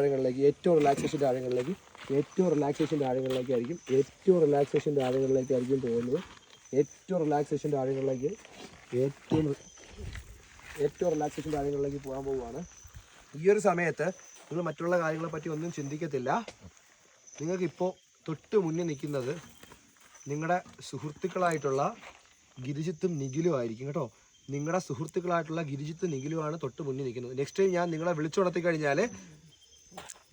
ആഴങ്ങളിലേക്ക് ഏറ്റവും റിലാക്സേഷന്റെ ആഴങ്ങളിലേക്ക് ഏറ്റവും റിലാക്സേഷന്റെ ആഴങ്ങളിലേക്കായിരിക്കും ഏറ്റവും റിലാക്സേഷന്റെ ആഴങ്ങളിലേക്കായിരിക്കും പോകുന്നത്. ഏറ്റവും റിലാക്സേഷന്റെ ആഴങ്ങളിലേക്ക് ഏറ്റവും ഏറ്റവും റിലാക്സേഷന്റെ ആഴങ്ങളിലേക്ക് പോകാൻ പോവുകയാണ്. ഈ ഒരു സമയത്ത് നിങ്ങൾ മറ്റുള്ള കാര്യങ്ങളെപ്പറ്റി ഒന്നും ചിന്തിക്കത്തില്ല. നിങ്ങൾക്കിപ്പോൾ തൊട്ട് മുന്നിൽ നിൽക്കുന്നത് നിങ്ങളുടെ സുഹൃത്തുക്കളായിട്ടുള്ള ഗിരിജിത്തും നിഖിലും ആയിരിക്കും കേട്ടോ. നിങ്ങളുടെ സുഹൃത്തുക്കളായിട്ടുള്ള ഗിരിജിത്തും നിഖിലുമാണ് തൊട്ട് മുന്നിൽ നിൽക്കുന്നത്. നെക്സ്റ്റ് ടൈം ഞാൻ നിങ്ങളെ വിളിച്ചുണർത്തി കഴിഞ്ഞാൽ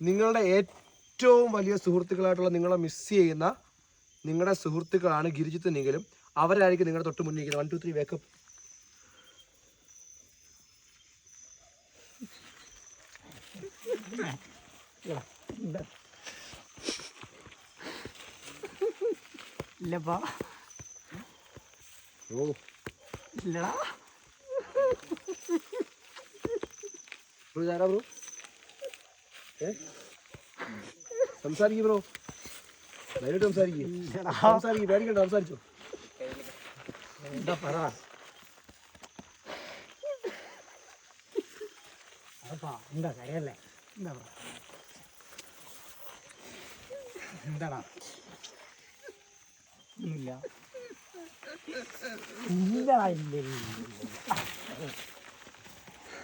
നിങ്ങളുടെ ഏറ്റവും വലിയ സുഹൃത്തുക്കളായിട്ടുള്ള നിങ്ങളെ മിസ് ചെയ്യുന്ന നിങ്ങളുടെ സുഹൃത്തുക്കളാണ് ഗിരിജിത്തും നിഖിലും അവരായിരിക്കും നിങ്ങളുടെ തൊട്ട് മുന്നിൽ one two three wake up ഇല്ലപ്പാ ഓ. ഇല്ലടാ ബ്രോ ഇതാരാ ബ്രോ? ഏ? സംസാരിക്കും ബ്രോ. നേരിട്ട് സംസാരിക്കും. സംസാരിക്കും പേടിക്കണ്ട സംസാരിച്ചോ. എന്താ പറ? എന്താ കരയല്ലേ? എന്താ പറ എന്താടാ? ഇല്ല ഇല്ല ഇല്ല,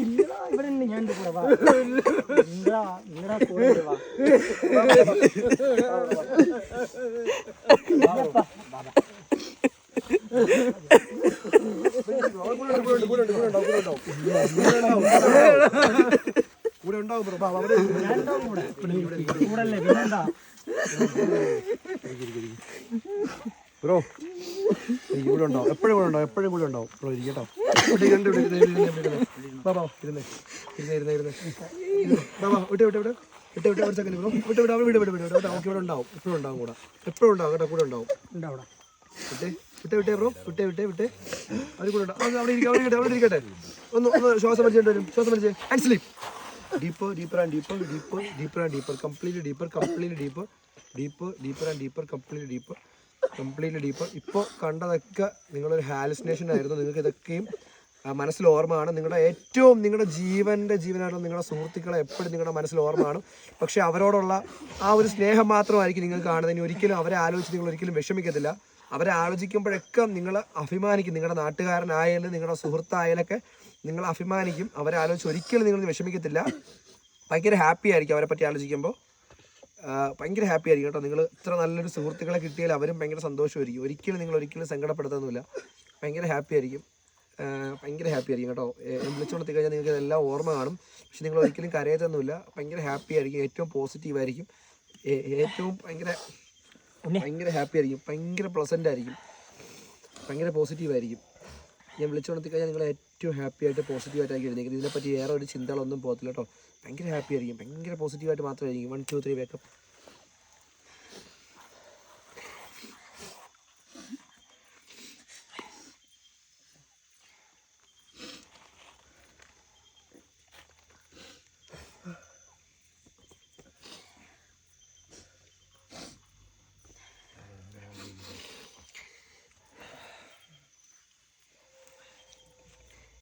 ഇല്ല ഇവിടെ. ഞാൻ കൂടെ വാ ഇല്ലടാ ഇല്ലടാ കൂടെ വാ. കൂടെ കൂടെ കൂടെ അല്ലേ പിന്നെന്താ ബ്രോ. ഇവിടെ ഉണ്ടാവും എപ്പോഴും കൂടെ ഉണ്ടാവും എപ്പോഴും കൂടെ ഉണ്ടാവും ബ്രോ ഇരിക്കട്ടോ. ഇവിടെ ഇരുന്ന് ഇവിടെ ഇരുന്ന് ഇരുന്ന് ഇരുന്ന് ഇരുന്ന്. ബാ ബാ ഇരുന്നേ. ഇരുന്ന് ഇരുന്ന് ഇരുന്ന്. ബാ ബാ വിട്ട് വിട്ട് വിട്ട്. വിട്ട് വിട്ട് ഒരു സെക്കൻഡ് ബ്രോ. വിട്ട് വിട്ട് അവിടെ വിട് വിട് വിട് വിട്. നമുക്ക് ഇവിടെ ഉണ്ടാവും. എപ്പോഴും ഉണ്ടാവും കൂടെ. എപ്പോഴും ഉണ്ടാവും കേട്ടോ കൂടെ ഉണ്ടാവും. ഉണ്ടാവും വിട്ടേ വിട്ടേ വിട്ടേ ബ്രോ. വിട്ടേ വിട്ടേ വിട്ടേ. അവർ കൂടെ ഉണ്ടാവും. അവിടെ ഇരിക്കട്ടെ അവിടെ ഇരിക്കട്ടെ അവിടെ ഇരിക്കട്ടെ. ഒന്ന് ഒന്ന് ശ്വാസം വലിച്ചിട്ട് വരും. ശ്വാസം വലിച്ചേ. And sleep deeper deeper and deeper deeper, deeper and deeper completely deeper completely deeper, deeper deeper and deeper completely deeper, completely deeper ഇപ്പോൾ കണ്ടതൊക്കെ നിങ്ങളൊരു ഹാലുസിനേഷൻ ആയിരുന്നു. നിങ്ങൾക്ക് ഇതൊക്കെയും മനസ്സിൽ ഓർമ്മയാണ്. നിങ്ങളുടെ ഏറ്റവും നിങ്ങളുടെ ജീവന്റെ ജീവനായിട്ടുള്ള നിങ്ങളുടെ സുഹൃത്തുക്കളെ എപ്പോഴും നിങ്ങളുടെ മനസ്സിൽ ഓർമ്മയാണ് പക്ഷേ അവരോടുള്ള ആ ഒരു സ്നേഹം മാത്രമായിരിക്കും നിങ്ങൾ കാണുന്നത്. ഒരിക്കലും അവരെ ആലോചിച്ച് നിങ്ങൾ ഒരിക്കലും വിഷമിക്കത്തില്ല. അവരെ ആലോചിക്കുമ്പോഴൊക്കെ നിങ്ങൾ അഭിമാനിക്കും. നിങ്ങളുടെ നാട്ടുകാരനായാലും നിങ്ങളുടെ സുഹൃത്തായാലൊക്കെ നിങ്ങൾ അഭിമാനിക്കും. അവരെ ആലോചിച്ച് ഒരിക്കലും നിങ്ങൾ വിഷമിക്കത്തില്ല. ഭയങ്കര ഹാപ്പി ആയിരിക്കും അവരെ പറ്റി ആലോചിക്കുമ്പോൾ ഭയങ്കര ഹാപ്പി ആയിരിക്കും കേട്ടോ. നിങ്ങൾ ഇത്ര നല്ലൊരു സുഹൃത്തുക്കളെ കിട്ടിയാൽ അവരും ഭയങ്കര സന്തോഷമായിരിക്കും. ഒരിക്കലും നിങ്ങൾ ഒരിക്കലും സങ്കടപ്പെടുത്തൊന്നുമില്ല. ഭയങ്കര ഹാപ്പി ആയിരിക്കും. ഭയങ്കര ഹാപ്പി ആയിരിക്കും കേട്ടോ. വിളിച്ചുകൊടുത്തി കഴിഞ്ഞാൽ നിങ്ങൾക്ക് ഇതെല്ലാം ഓർമ്മ കാണും. പക്ഷെ നിങ്ങൾ ഒരിക്കലും കരയത്തൊന്നുമില്ല. ഭയങ്കര ഹാപ്പി ആയിരിക്കും. ഏറ്റവും പോസിറ്റീവ് ആയിരിക്കും. ഏറ്റവും ഭയങ്കര ഭയങ്കര ഹാപ്പി ആയിരിക്കും ഭയങ്കര പ്ലസന്റ് ആയിരിക്കും. ഭയങ്കര പോസിറ്റീവ് ആയിരിക്കും. ഞാൻ വിളിച്ചുകൊടുത്തി കഴിഞ്ഞാൽ നിങ്ങൾ ഏറ്റവും ഹാപ്പി ആയിട്ട് പോസിറ്റീവ് ആയിട്ടാണ് എഴുതിയിരിക്കുന്നത് ഇതിനെപ്പറ്റി വേറെ ഒരു ചിന്തകളൊന്നും പോകത്തില്ല കേട്ടോ. ഭയങ്കര ഹാപ്പി ആയിരിക്കും. ഭയങ്കര പോസിറ്റീവായിട്ട് മാത്രമായിരിക്കും. One two three wake up